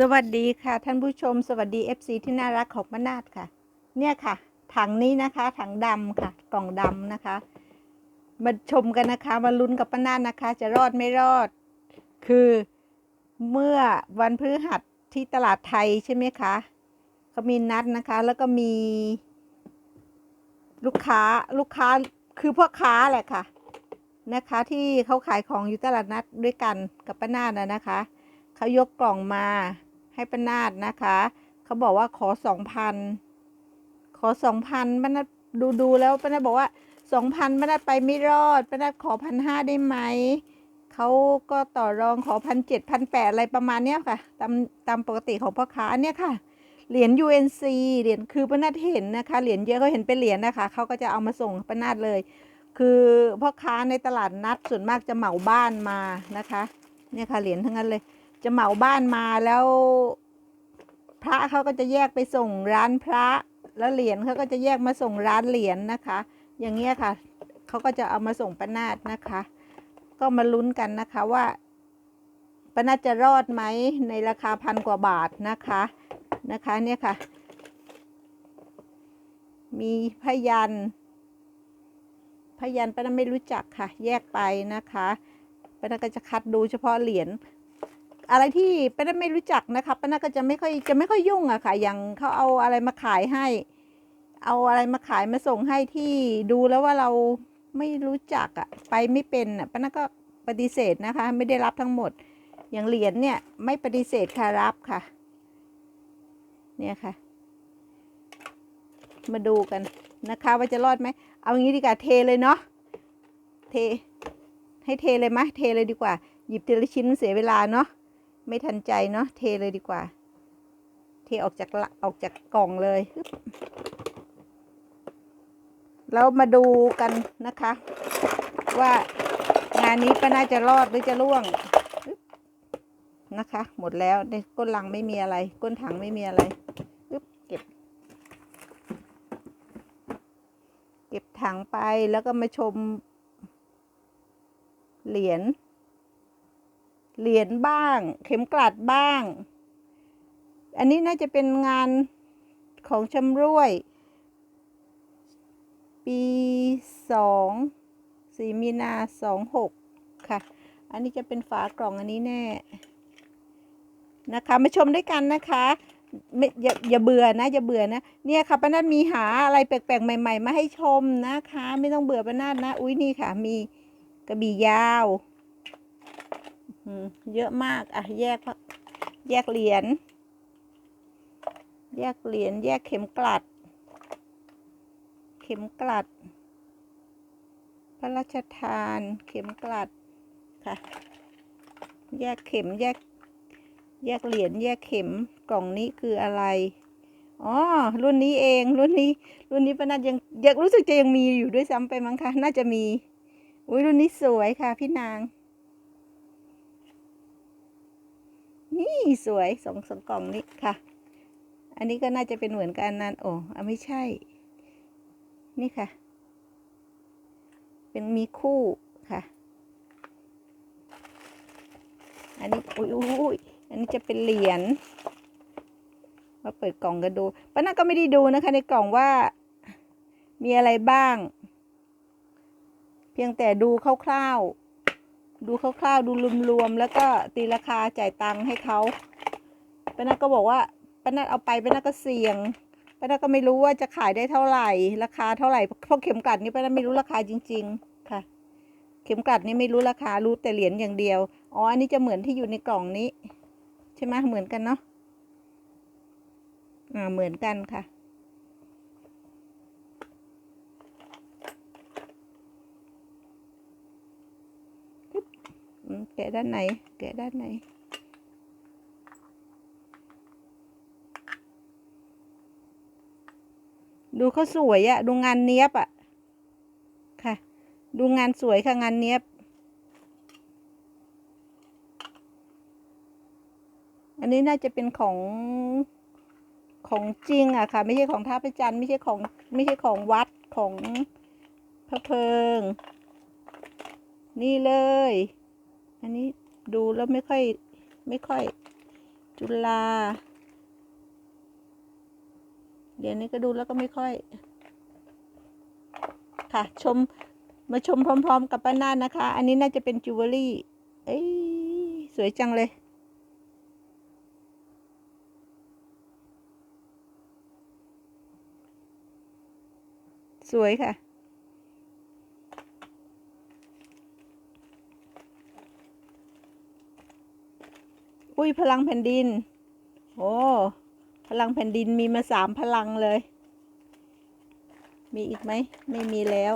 สวัสดีค่ะ ท่านผู้ชม สวัสดี FC ที่น่ารักของมนาดค่ะ เนี่ยค่ะ ถังนี้นะคะถังดำค่ะ กล่องดำนะคะ มาชมกันนะคะมาลุ้นกับป้านาดนะคะ จะรอดไม่รอด คือเมื่อวันพฤหัสที่ตลาดไทยใช่ไหมคะเขามีนัดนะคะ แล้วก็มีลูกค้าลูกค้าคือพ่อค้าแหละค่ะนะคะที่เขาขายของอยู่ตลาดนัดด้วยกันกับป้านาดนะคะ เขายกกล่องมา ให้ป้านาดนะคะ เขาบอกว่าขอสองพันขอสองพันป้านาดดูดูแล้วป้านาดบอกว่าสองพันป้านาดไปไม่รอดป้านาดขอพันห้าได้ไหมเขาก็ต่อรองขอพันเจ็ดพันแปดอะไรประมาณเนี้ยค่ะ ตามตามปกติของพ่อค้าเนี่ยค่ะ เหรียญ UNC เหรียญคือป้านาดเห็นนะคะ เหรียญเยอะเขาเห็นเป็นเหรียญนะคะ เขาก็จะเอามาส่งป้านาดเลย คือพ่อค้าในตลาดนัดส่วนมากจะเหมาบ้านมานะคะ เนี่ยค่ะเหรียญทั้งนั้นเลย จะเหมาบ้านมาแล้ว พระเขาก็จะแยกไปส่งร้านพระ แล้วเหรียญเขาก็จะแยกมาส่งร้านเหรียญนะคะ อย่างเงี้ยค่ะเขาก็จะเอามาส่งป้านาดนะคะ ก็มาลุ้นกันนะคะว่าป้านาดจะรอดไหมในราคาพันกว่าบาทนะคะนะคะเนี่ยค่ะ มีพยันพยันป้านาไม่รู้จักค่ะ แยกไปนะคะป้านาก็จะคัดดูเฉพาะเหรียญ อะไรที่ป้านาไม่รู้จักนะคะป้านาก็จะไม่ค่อยจะไม่ค่อยยุ่งอะค่ะ อย่างเขาเอาอะไรมาขายให้ เอาอะไรมาขายมาส่งให้ที่ดูแล้วว่าเราไม่รู้จักอะไปไม่เป็นอะป้านาก็ปฏิเสธนะคะ ไม่ได้รับทั้งหมด อย่างเหรียญเนี่ยไม่ปฏิเสธค่ะรับค่ะ เนี่ยค่ะ มาดูกันนะคะ ว่าจะรอดไหมเอางี้ดีกว่าเทเลยเนาะเท ให้เทเลยไหมเทเลยดีกว่าหยิบทีละชิ้นเสียเวลาเนาะ ไม่ทันใจเนาะเทเลยดีกว่า เทออกจากละออกจากกล่องเลยแล้วมาดูกันนะคะ ว่างานนี้ป้าน่าจะรอดหรือจะล่วงนะคะ หมดแล้วในก้นลังไม่มีอะไร ก้นถังไม่มีอะไรเก็บ เก็บถังไปแล้วก็มาชมเหรียญ เหรียญบ้าง เข็มกลัดบ้าง อันนี้น่าจะเป็นงานของชำร่วย ปีสองสี่มีนาสองหกค่ะ อันนี้จะเป็นฝากล่องอันนี้แน่นะคะ มาชมด้วยกันนะคะไม่อย่าอย่าเบื่อนะอย่าเบื่อนะ เนี่ยค่ะป้านาดมีหาอะไรแปลกๆ ใหม่ ๆ มาให้ชมนะคะ ไม่ต้องเบื่อป้านาดนะ อุ้ยนี่ค่ะ มีกระบี่ยาว เยอะมาก อะ แยก แยกเหรียญ แยกเหรียญ แยกเข็มกลัด เข็มกลัด พระราชทาน เข็มกลัด ค่ะ แยกเข็ม แยก แยกเหรียญ แยกเข็ม กล่องนี้คืออะไร อ๋อ รุ่นนี้เอง รุ่นนี้ รุ่นนี้ปนัดยังยังรู้สึกจะยังมีอยู่ด้วยซ้ำไปมั้งคะ น่าจะมี อุ้ยรุ่นนี้สวยค่ะ พี่นาง นี่สวยสองสองกล่องนี้ค่ะ อันนี้ก็น่าจะเป็นเหมือนกันนั่นโอ้อไม่ใช่ นี่ค่ะ เป็นมีคู่ค่ะ อันนี้อุ้ยอุ้ยอันนี้จะเป็นเหรียญมาเปิดกล่องกันดูป้าน่าก็ไม่ได้ดูนะคะ ในกล่องว่ามีอะไรบ้าง เพียงแต่ดูคร่าวๆ ดูคร่าวๆ ดูรวมๆ แล้วก็ตีราคาจ่ายตังค์ให้เขาป้านัทก็บอกว่าป้านัทเอาไปป้านัทก็เสี่ยงป้านัทก็ไม่รู้ว่าจะขายได้เท่าไหร่ ราคาเท่าไหร่เพราะเข็มกลัดนี่ป้านัทไม่รู้ราคาจริง ๆ ค่ะ เข็มกลัดนี่ไม่รู้ราคา รู้แต่เหรียญอย่างเดียว อ๋อ อันนี้จะเหมือนที่อยู่ในกล่องนี้ ใช่ไหมเหมือนกันเนาะ อ่า เหมือนกันค่ะ แกะด้านไหน แกะด้านไหน ดูเขาสวยอะดูงานเนี้ยบอะค่ะ ดูงานสวยค่ะงานเนี้ยบ อันนี้น่าจะเป็นของของจริงอะค่ะ ไม่ใช่ของท่าประจันทร์ไม่ใช่ของไม่ใช่ของวัดของพระเพิง นี่เลย อันนี้ดูแล้วไม่ค่อย ไม่ค่อย จุฬาเดี๋ยวนี้ก็ดูแล้วก็ไม่ค่อย ค่ะ ชมมาชมพร้อม ๆ กับป้านานะคะ อันนี้น่าจะเป็นจิวเวลรี่ เอ้ยสวยจังเลยสวยค่ะ อุ้ยพลังแผ่นดิน โอ้พลังแผ่นดินมีมาสามพลังเลย มีอีกไหม ไม่มีแล้ว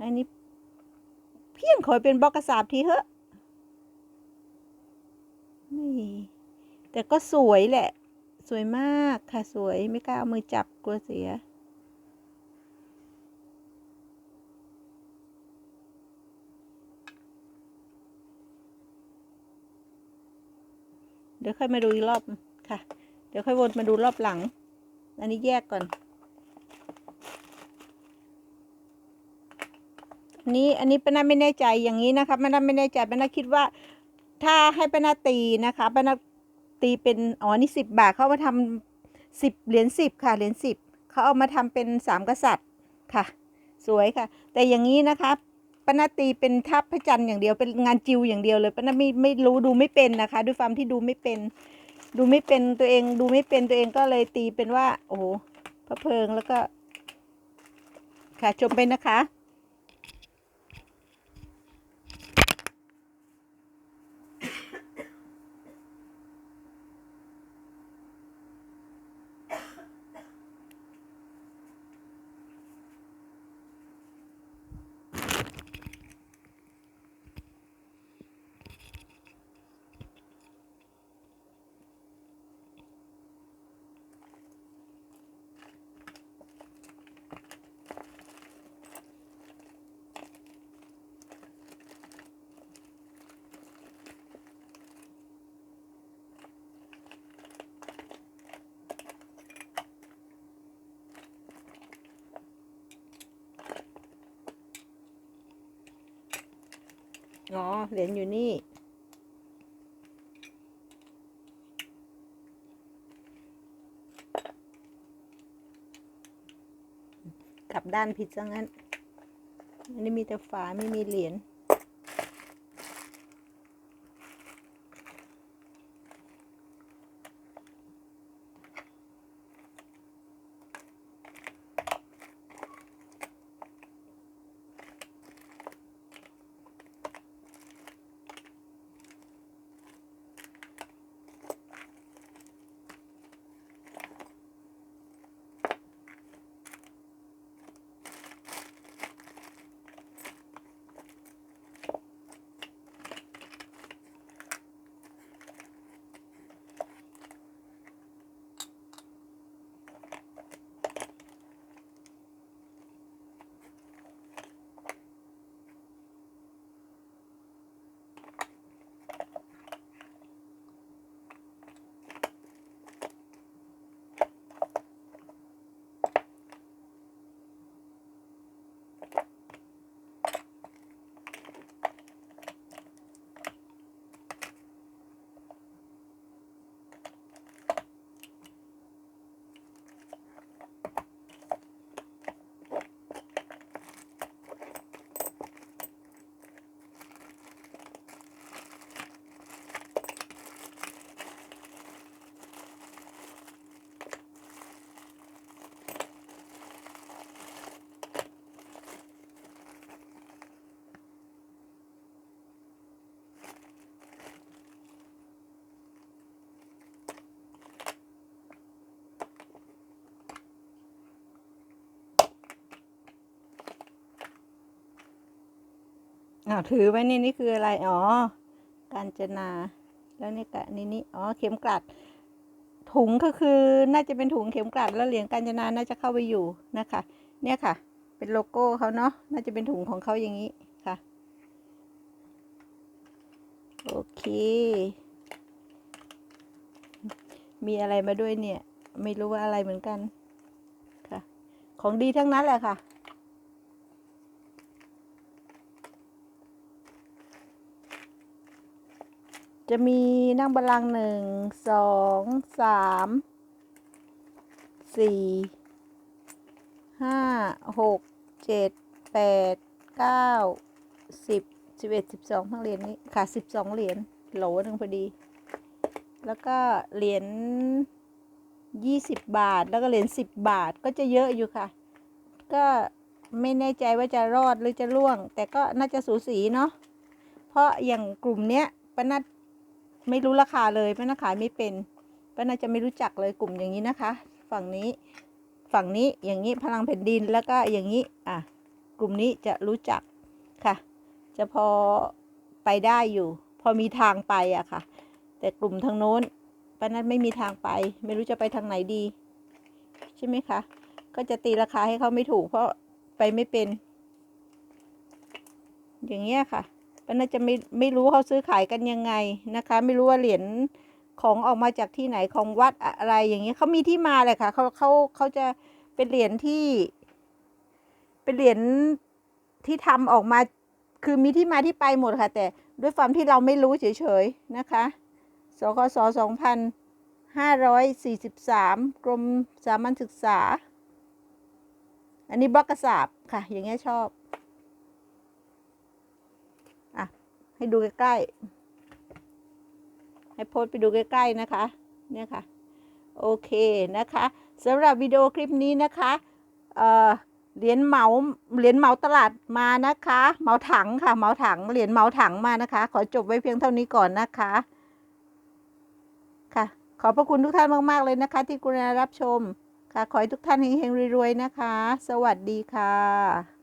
อันนี้ เพี้ยนขอยเป็นบล็อกกระสาบทีเหอะนี่แต่ก็สวยแหละ สวยมากค่ะสวยไม่กล้าเอามือจับกลัวเสีย เดี๋ยวค่อยมาดูอีกรอบค่ะ เดี๋ยวค่อยวนมาดูรอบหลัง อันนี้แยกก่อน อันนี้อันนี้ป้านาไม่แน่ใจอย่างนี้นะคะป้านาไม่แน่ใจป้านาคิดว่าถ้าให้ป้านาตีนะคะป้านาตีเป็นอ๋อนี่สิบบาทเขาเอามาทำสิบเหรียญสิบค่ะเหรียญสิบเขาเอามาทำเป็นสามกษัตริย์ค่ะ สวยค่ะ แต่อย่างนี้นะคะ ปนาตีเป็นทัพพระจันทร์อย่างเดียวเป็นงานจิวอย่างเดียวเลยปนาไม่ไม่รู้ดูไม่เป็นนะคะ ด้วยความที่ดูไม่เป็น ดูไม่เป็นตัวเอง ดูไม่เป็นตัวเองก็เลยตีเป็นว่า โอ้โหพระเพลิงแล้วก็ ค่ะชมไปนะคะ อ๋อ เหรียญอยู่นี่ กลับด้านผิดซะงั้นอันนี้มีแต่ฝาไม่มีเหรียญ อ้าวถือไว้นี่นี่คืออะไร อ๋อ การจนา แล้วนี่กะนี่นี่อ๋อ เข็มกลัด ถุงก็คือน่าจะเป็นถุงเข็มกลัด แล้วเหรียญการจนาน่าจะเข้าไปอยู่นะคะ เนี่ยค่ะ เป็นโลโก้เขาเนาะ น่าจะเป็นถุงของเขาอย่างนี้ค่ะ โอเค มีอะไรมาด้วยเนี่ย ไม่รู้ว่าอะไรเหมือนกัน ค่ะ ของดีทั้งนั้นแหละค่ะ จะมีนั่งบัลลังก์หนึ่งสองสามสี่ห้าหกเจ็ดแปดเก้าสิบสิบเอ็ดสิบสองทั้งเหรียญนี้ค่ะสิบสองเหรียญโหลหนึ่งพอดี แล้วก็เหรียญยี่สิบบาทแล้วก็เหรียญสิบบาทก็จะเยอะอยู่ค่ะ ก็ไม่แน่ใจว่าจะรอดหรือจะร่วง แต่ก็น่าจะสูสีเนาะเพราะอย่างกลุ่มเนี้ยปนัด ไม่รู้ราคาเลยป้านัดขายไม่เป็นป้านัดจะไม่รู้จักเลยกลุ่มอย่างนี้นะคะ ฝั่งนี้ฝั่งนี้อย่างนี้พลังแผ่นดินแล้วก็อย่างนี้อะกลุ่มนี้จะรู้จักค่ะ จะพอไปได้อยู่ พอมีทางไปอะค่ะ แต่กลุ่มทางโน้นป้านัดไม่มีทางไป ไม่รู้จะไปทางไหนดี ใช่ไหมคะ ก็จะตีราคาให้เขาไม่ถูกเพราะไปไม่เป็น อย่างเงี้ยค่ะ ป้านัดจะไม่ไม่รู้เขาซื้อขายกันยังไงนะคะ ไม่รู้ว่าเหรียญของออกมาจากที่ไหนของวัดอะไรอย่างเงี้ยเขามีที่มาเลยค่ะเขาเขาเขาจะเป็นเหรียญที่ เป็นเหรียญที่ทำออกมา คือมีที่มาที่ไปหมดค่ะ แต่ด้วยความที่เราไม่รู้เฉยๆนะคะสคศสองพันห้าร้อยสี่สิบสามกรมสามัญศึกษา อันนี้บล็อกกระสาบค่ะ อย่างเงี้ยชอบ อะ ให้ดูใกล้ๆ ให้โพสไปดูใกล้ๆนะคะ เนี่ยค่ะ โอเคนะคะสำหรับวิดีโอคลิปนี้นะคะเอ่อเหรียญเหมาเหรียญเหมาตลาดมานะคะ เหมาถังค่ะเหมาถังเหรียญเหมาถังมานะคะ ขอจบไว้เพียงเท่านี้ก่อนนะคะค่ะ ขอบพระคุณทุกท่านมากๆเลยนะคะ ที่กรุณารับชมค่ะ ขอให้ทุกท่านเฮงๆรวยๆนะคะ สวัสดีค่ะ